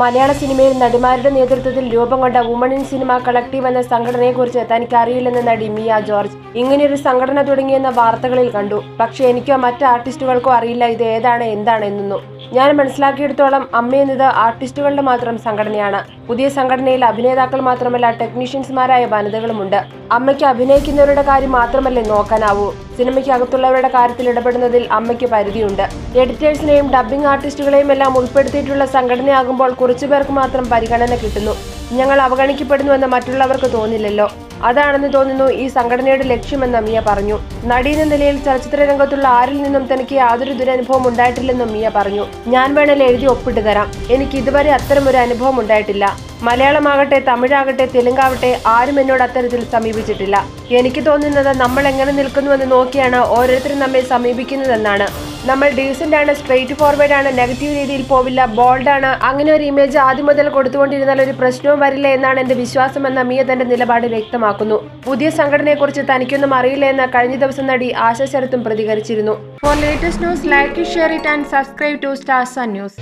മലയാള സിനിമയിൽ നടിമാരുടെ നേതൃത്വത്തിൽ രൂപം കൊണ്ട വുമൺ ഇൻ സിനിമ കളക്ടീവ് എന്ന സംഘടനയെക്കുറിച്ച് തനിക്ക് അറിയില്ലെന്ന് നടി മിയ ജോർജ്. ഇങ്ങനെയൊരു സംഘടന തുടങ്ങിയെന്ന വാർത്തകളിൽ കണ്ടു. പക്ഷേ എനിക്കോ മറ്റ് ആർട്ടിസ്റ്റുകൾക്കോ അറിയില്ല ഇത് ഏതാണ് എന്താണ് എന്നൊന്നും ഞാൻ മനസ്സിലാക്കിയെടുത്തോളം അമ്മ എന്നത് ആർട്ടിസ്റ്റുകളുടെ മാത്രം സംഘടനയാണ്. പുതിയ സംഘടനയിൽ അഭിനേതാക്കൾ മാത്രമല്ല ടെക്നീഷ്യൻസ്മാരായ വനിതകളുമുണ്ട്. അമ്മയ്ക്ക് അഭിനയിക്കുന്നവരുടെ കാര്യം മാത്രമല്ലേ നോക്കാനാവൂ. സിനിമയ്ക്ക് അകത്തുള്ളവരുടെ കാര്യത്തിൽ ഇടപെടുന്നതിൽ അമ്മയ്ക്ക് പരിധിയുണ്ട്. എഡിറ്റേഴ്സിനെയും ഡബ്ബിംഗ് ആർട്ടിസ്റ്റുകളെയും എല്ലാം ഉൾപ്പെടുത്തിയിട്ടുള്ള സംഘടനയാകുമ്പോൾ കുറച്ചുപേർക്ക് മാത്രം പരിഗണന കിട്ടുന്നു. ഞങ്ങൾ അവഗണിക്കപ്പെടുന്നുവെന്ന് മറ്റുള്ളവർക്ക് തോന്നില്ലല്ലോ. അതാണെന്ന് തോന്നുന്നു ഈ സംഘടനയുടെ ലക്ഷ്യമെന്ന് മിയ പറഞ്ഞു. നടി എന്ന നിലയിൽ ചലച്ചിത്ര രംഗത്തുള്ള ആരിൽ നിന്നും തനിക്ക് യാതൊരു ദുരനുഭവം ഉണ്ടായിട്ടില്ലെന്നും മിയ പറഞ്ഞു. ഞാൻ വേണേൽ എഴുതി ഒപ്പിട്ട് തരാം. എനിക്ക് ഇതുവരെ അത്തരമൊരു അനുഭവം ഉണ്ടായിട്ടില്ല. മലയാളമാകട്ടെ തമിഴാകട്ടെ തെലുങ്കാവട്ടെ ആരും എന്നോട് അത്തരത്തിൽ സമീപിച്ചിട്ടില്ല. എനിക്ക് തോന്നുന്നത് നമ്മൾ എങ്ങനെ നിൽക്കുന്നുവെന്ന് നോക്കിയാണ് ഓരോരുത്തരും നമ്മെ സമീപിക്കുന്നതെന്നാണ്. നമ്മൾ ഡീസന്റ് ആണ് സ്ട്രെയിറ്റ് ഫോർവേഡ് ആണ് നെഗറ്റീവ് രീതിയിൽ പോവില്ല ബോൾഡ് ആണ്. അങ്ങനെ ഒരു ഇമേജ് ആദ്യം മുതൽ കൊടുത്തുകൊണ്ടിരുന്നാൽ ഒരു പ്രശ്നവും വരില്ല എന്നാണ് എന്റെ വിശ്വാസമെന്ന മിയ തന്റെ നിലപാട് വ്യക്തമാക്കുന്നു. പുതിയ സംഘടനയെക്കുറിച്ച് തനിക്കൊന്നും അറിയില്ല എന്ന് കഴിഞ്ഞ ദിവസം നടി ആശ ശരത്തും പ്രതികരിച്ചിരുന്നു. For latest news like share it and subscribe to stars news